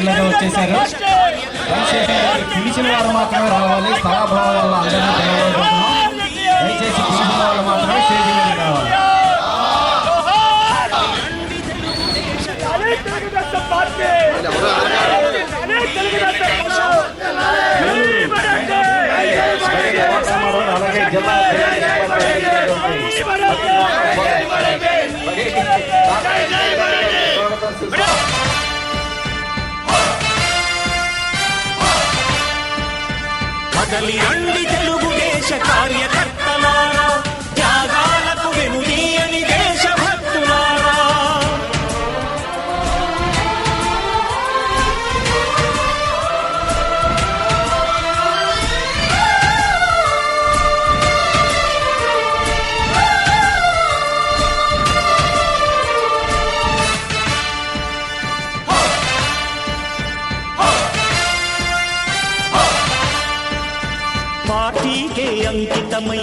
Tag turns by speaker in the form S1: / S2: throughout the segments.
S1: అతిథులుగా వచ్చేసారు. దయచేసి పిలిచిన వారు మాత్రమే రావాలి. స్థలాభావం వల్ల అందరినీ
S2: తెలుగు దేశ కార్య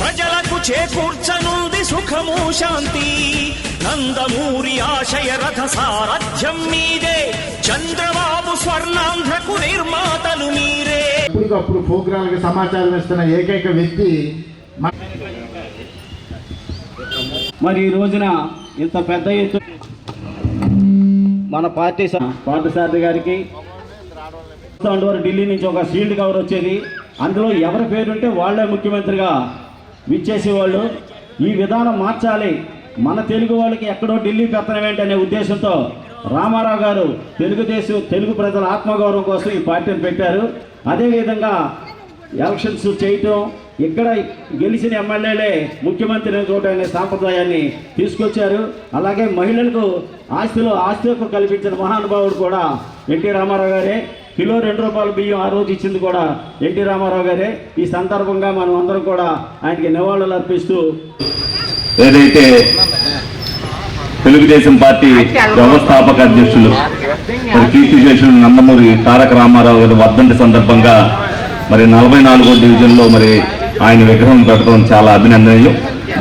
S2: ప్రజలకు చేకూర్చనుంది సుఖము శాంతి. నందమూరి ఆశయ రథ సారథ్యం మీదే. చంద్రబాబు స్వర్ణాంధ్రకు నిర్మాతలు మీరే.
S3: ఎప్పటికప్పుడు ప్రోగ్రాంలకు సమాచారం ఇస్తున్న ఏకైక వ్యక్తి
S4: మరి ఈ రోజున ఇంత పెద్ద ఎత్తు మన పార్టీ పార్థసారథి గారికి వారు ఢిల్లీ నుంచి ఒక షీల్డ్ కవర్ వచ్చేది. అందులో ఎవరి పేరుంటే వాళ్ళే ముఖ్యమంత్రిగా విచ్చేసేవాళ్ళు ఈ విధానం మార్చాలి. మన తెలుగు వాళ్ళకి ఎక్కడో ఢిల్లీ పెత్తనం ఏంటనే ఉద్దేశంతో రామారావు గారు తెలుగుదేశం తెలుగు ప్రజల ఆత్మగౌరవం కోసం ఈ పార్టీని పెట్టారు. అదేవిధంగా ఎలక్షన్స్ చేయటం ఇక్కడ గెలిచిన ఎమ్మెల్యేలే ముఖ్యమంత్రి చూడనే సాంప్రదాయాన్ని తీసుకొచ్చారు. అలాగే మహిళలకు ఆస్తిలో ఆస్తి హక్కు కల్పించిన మహానుభావుడు కూడా ఎన్టీ రామారావు గారే. కిలో రెండు రూపాయల బియ్యం ఆ రోజు ఇచ్చింది కూడా ఎన్టీ రామారావు గారే. ఈ సందర్భంగా మనం అందరం కూడా ఆయనకి నివాళులు అర్పిస్తూ
S5: ఏదైతే తెలుగుదేశం పార్టీ వ్యవస్థాపక అధ్యక్షులు మరి కీర్తిశేషులు నందమూరి తారక రామారావు గారి వర్ధంతి సందర్భంగా మరి నలభై నాలుగో డివిజన్లో మరి ఆయన విగ్రహం పెట్టడం చాలా అభినందనీయం.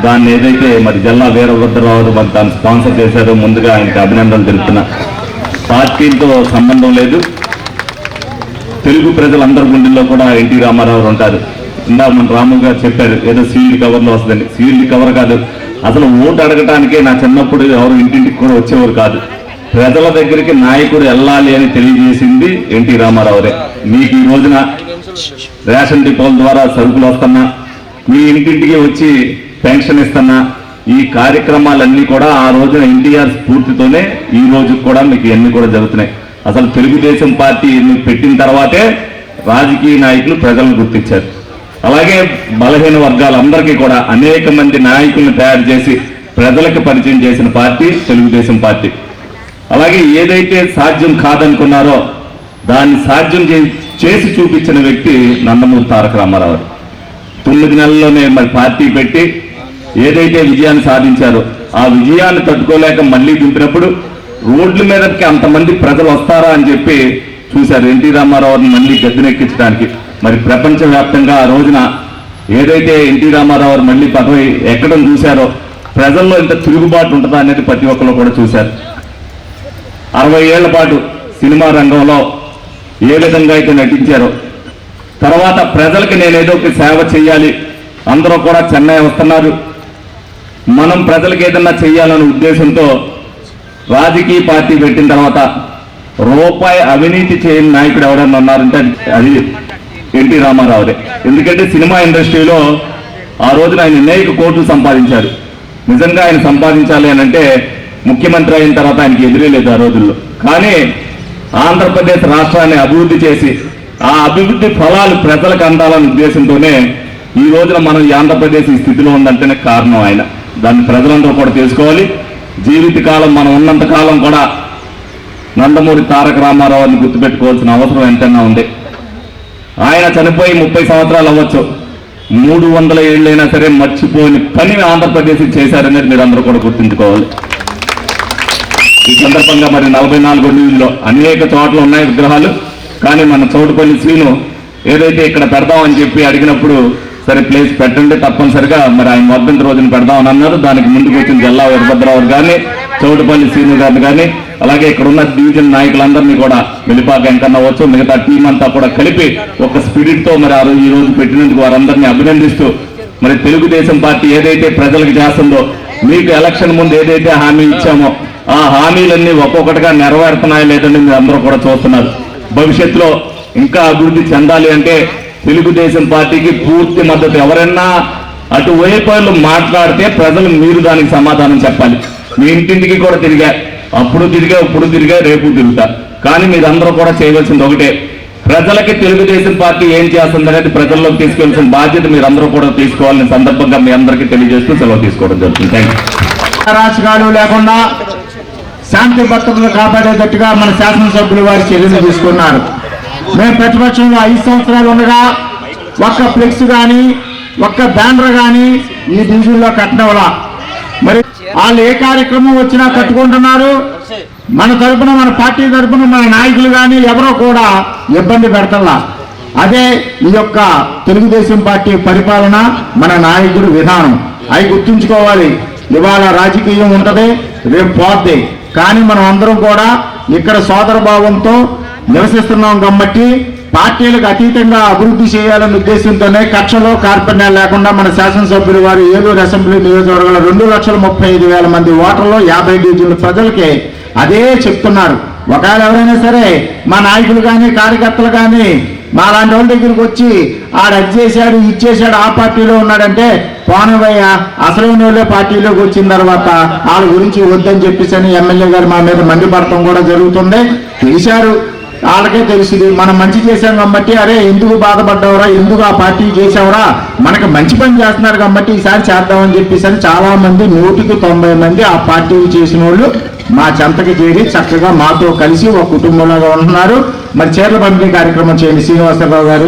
S5: దాన్ని ఏదైతే మరి జల్లా వీరభద్రరావు మరి దాన్ని స్పాన్సర్ చేశారో ముందుగా ఆయనకి అభినందనలు తెలుపుతున్నా. పార్టీతో సంబంధం లేదు. తెలుగు ప్రజలందరి గుండెల్లో కూడా ఎన్టీ రామారావు ఉంటారు. ఇందా మన రాము గారు చెప్పారు ఏదో సీల్డ్ కవర్లో వస్తుందని సీల్డ్ కవర్ కాదు. అసలు ఓటు అడగటానికే నా చిన్నప్పుడు ఎవరు ఇంటింటికి కూడా వచ్చేవారు కాదు. ప్రజల దగ్గరికి నాయకుడు వెళ్ళాలి అని తెలియజేసింది ఎన్టీ రామారావురే మీకు ఈ రోజున రేషన్ డిపోల ద్వారా సరుకులు వస్తున్నా మీ ఇంటింటికి వచ్చి పెన్షన్ ఇస్తున్నా ఈ కార్యక్రమాలన్నీ కూడా ఆ రోజున ఎన్టీఆర్ స్ఫూర్తితోనే ఈ రోజు కూడా మీకు ఇవన్నీ కూడా జరుగుతున్నాయి. అసలు తెలుగుదేశం పార్టీ పెట్టిన తర్వాతే రాజకీయ నాయకులు ప్రజలను గుర్తించారు. అలాగే బలహీన వర్గాలందరికీ కూడా అనేక మంది నాయకులను తయారు చేసి ప్రజలకు పరిచయం చేసిన పార్టీ తెలుగుదేశం పార్టీ. అలాగే ఏదైతే సాధ్యం కాదనుకున్నారో దాన్ని సాధ్యం చే- చేసి చూపించిన వ్యక్తి నందమూరి తారక రామారావు. తొమ్మిది నెలల్లోనే మరి పార్టీ పెట్టి ఏదైతే విజయాన్ని సాధించారో ఆ విజయాన్ని తట్టుకోలేక మళ్ళీ దింపినప్పుడు రోడ్ల మీదకి అంతమంది ప్రజలు వస్తారా అని చెప్పి చూశారు ఎన్టీ రామారావుని మళ్ళీ గద్దెనెక్కించడానికి. మరి ప్రపంచవ్యాప్తంగా ఆ రోజున ఏదైతే ఎన్టీ రామారావు మళ్ళీ పదవి ఎక్కడం చూశారో ప్రజల్లో ఇంత తిరుగుబాటు ఉంటుందా అనేది ప్రతి ఒక్కరు కూడా చూశారు. అరవై ఏళ్ళ పాటు సినిమా రంగంలో ఏ విధంగా అయితే నటించారో తర్వాత ప్రజలకి నేనేదో ఒక సేవ చేయాలి అందరూ కూడా చెన్నై వస్తున్నారు మనం ప్రజలకు ఏదన్నా చేయాలనే ఉద్దేశంతో రాజకీయ పార్టీ పెట్టిన తర్వాత రూపాయి అవినీతి చేయని నాయకుడు ఎవరన్నా ఉన్నారంటే అది ఎన్టీ రామారావుదే. ఎందుకంటే సినిమా ఇండస్ట్రీలో ఆ రోజున ఆయన అనేక కోట్లు సంపాదించారు. నిజంగా ఆయన సంపాదించాలి అని అంటే ముఖ్యమంత్రి అయిన తర్వాత ఆయనకి ఎదురే లేదు ఆ రోజుల్లో. కానీ ఆంధ్రప్రదేశ్ రాష్ట్రాన్ని అభివృద్ధి చేసి ఆ అభివృద్ధి ఫలాలు ప్రజలకు అందాలనే ఉద్దేశంతోనే ఈ రోజున మనం ఈ ఆంధ్రప్రదేశ్ ఈ స్థితిలో ఉందంటేనే కారణం ఆయన. దాన్ని ప్రజలందరూ కూడా తెలుసుకోవాలి. జీవితకాలం మనం ఉన్నంత కాలం కూడా నందమూరి తారక రామారావుని గుర్తుపెట్టుకోవాల్సిన అవసరం ఎంతైనా ఉంది. ఆయన చనిపోయి ముప్పై సంవత్సరాలు అవ్వచ్చు. మూడు వందల ఏళ్ళైనా సరే మర్చిపోని పని ఆంధ్రప్రదేశ్ చేశారనేది మీరు అందరూ కూడా గుర్తుంచుకోవాలి. ఈ సందర్భంగా మరి నలభై నాలుగో న్యూస్లో అనేక చోట్ల ఉన్నాయి విగ్రహాలు. కానీ మన చోటుకొని శ్రీను ఏదైతే ఇక్కడ పెడదామని చెప్పి అడిగినప్పుడు సరే ప్లేస్ పెట్టండి తప్పనిసరిగా. మరి ఆయన వర్ధంతి రోజున పెడదామని అన్నారు. దానికి ముందుకు వచ్చిన జిల్లా వీరభద్రరావు గారిని చౌటపల్లి శ్రీను గారిని కానీ అలాగే ఇక్కడ ఉన్న డివిజన్ నాయకులందరినీ కూడా వెలిపాక వెంకన్న వచ్చు మిగతా టీం అంతా కూడా కలిపి ఒక స్పిరిట్తో మరి ఆ రోజు ఈ రోజు పెట్టినందుకు వారందరినీ అభినందిస్తూ మరి తెలుగుదేశం పార్టీ ఏదైతే ప్రజలకు చేస్తుందో మీకు ఎలక్షన్ ముందు ఏదైతే హామీ ఇచ్చామో ఆ హామీలన్నీ ఒక్కొక్కటిగా నెరవేరుతున్నాయా లేదని మీరు అందరూ కూడా చూస్తున్నారు. భవిష్యత్తులో ఇంకా అభివృద్ధి చెందాలి అంటే తెలుగుదేశం పార్టీకి పూర్తి మద్దతు. ఎవరన్నా అటువైపు వాళ్ళు మాట్లాడితే ప్రజలు మీరు దానికి సమాధానం చెప్పాలి. మీ ఇంటింటికి కూడా తిరిగా. అప్పుడు తిరిగా ఇప్పుడు తిరిగా రేపు తిరుగుతా. కానీ మీరందరూ కూడా చేయవలసింది ఒకటే. ప్రజలకి తెలుగుదేశం పార్టీ ఏం చేస్తుంది అనేది ప్రజల్లోకి తీసుకెళ్ళాల్సిన బాధ్యత మీరందరూ కూడా తీసుకోవాలని సందర్భంగా మీ అందరికీ తెలియజేస్తూ సెలవు తీసుకోవడం జరుగుతుంది. థ్యాంక్ యూ
S3: లేకుండా శాంతి భద్రతలు కాపాడేటట్టుగా మన శాసనసభ్యులు వారి చర్యలు తీసుకున్నారు. మేము ప్రతిపక్షంలో ఐదు సంవత్సరాలు ఉండగా ఒక్క ఫ్లెక్స్ కానీ ఒక్క బ్యానర్ కానీ ఈ డివిజన్లో కట్టనవలా మరి వాళ్ళు ఏ కార్యక్రమం వచ్చినా కట్టుకుంటున్నారు. మన తరపున మన పార్టీ తరపున మన నాయకులు కానీ ఎవరో కూడా ఇబ్బంది పెడతల్లా. అదే ఈ యొక్క తెలుగుదేశం పార్టీ పరిపాలన మన నాయకుడు విధానం. అవి గుర్తుంచుకోవాలి. ఇవాళ రాజకీయం ఉంటది రేపు పోద్ది. కానీ మనం అందరం కూడా ఇక్కడ సోదర భావంతో నివసిస్తున్నాం కాబట్టి పార్టీలకు అతీతంగా అభివృద్ధి చేయాలనే ఉద్దేశంతోనే కక్షలో కార్పణ్యం లేకుండా మన శాసనసభ్యులు వారు ఏలూరు అసెంబ్లీ నియోజకవర్గంలో రెండు లక్షల ముప్పై ఐదు వేల మంది ఓటర్లు యాభై డివిజన్ల ప్రజలకి అదే చెప్తున్నారు. ఒకవేళ ఎవరైనా సరే మా నాయకులు కానీ కార్యకర్తలు కానీ మా లాంటి వాళ్ళ దగ్గరికి వచ్చి ఆడ అది చేశాడు ఇది చేశాడు ఆ పార్టీలో ఉన్నాడంటే పోనవయ్య అసలైన వాళ్ళే పార్టీలోకి వచ్చిన తర్వాత వాళ్ళ గురించి వద్దని చెప్పేసి అని ఎమ్మెల్యే గారు మా మీద మండిపడటం కూడా జరుగుతుంది. తెలిసారు వాళ్ళకే తెలుస్తుంది మనం మంచి చేశాం కాబట్టి అరే ఎందుకు బాధపడ్డావురా ఎందుకు ఆ పార్టీ చేసావురా మనకు మంచి పని చేస్తున్నారు కాబట్టి ఈసారి చేద్దామని చెప్పేసి అని చాలా మంది నూటికి తొంభై మంది ఆ పార్టీ చేసిన వాళ్ళు మా చెంతకి చేరి చక్కగా మాతో కలిసి ఒక కుటుంబంలాగా ఉంటున్నారు. మరి చీరల పంపిణీ కార్యక్రమం చేయండి శ్రీనివాసరావు గారు.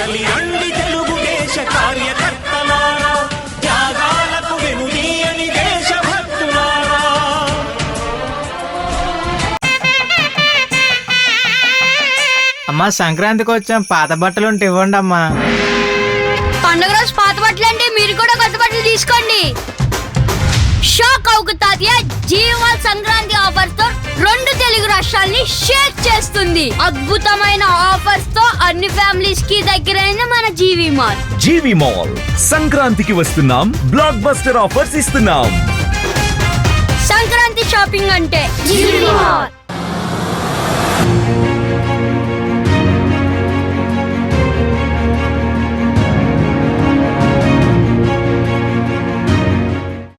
S2: తెలుగుదేశ కార్యకర్తలారా త్యాగాలకు వెనుదీయని దేశభక్తులారా.
S6: అమ్మా సంక్రాంతికి వచ్చాం. పాత బట్టలు ఉంటే ఇవ్వండి అమ్మా
S7: పండుగ రోజు పాత బట్టలు అంటే మీరు కూడా కొత్త బట్టలు తీసుకోండి. షాక్ అవుకు తాతయ్య జీవాల్ సంక్రాంతి ఆఫర్స్తో రెండు తెలుగు రాష్ట్రాల్ని షేక్ చేస్తుంది. అద్భుతమైన ఆఫర్స్తో అన్ని ఫ్యామిలీస్కి దగ్గరైన మన జీవి మాల్.
S8: జీవి మాల్. సంక్రాంతికి వస్తున్నాం. బ్లాక్ బస్టర్ ఆఫర్స్ ఇస్తున్నాం.
S7: సంక్రాంతి షాపింగ్ అంటే జీవి మాల్.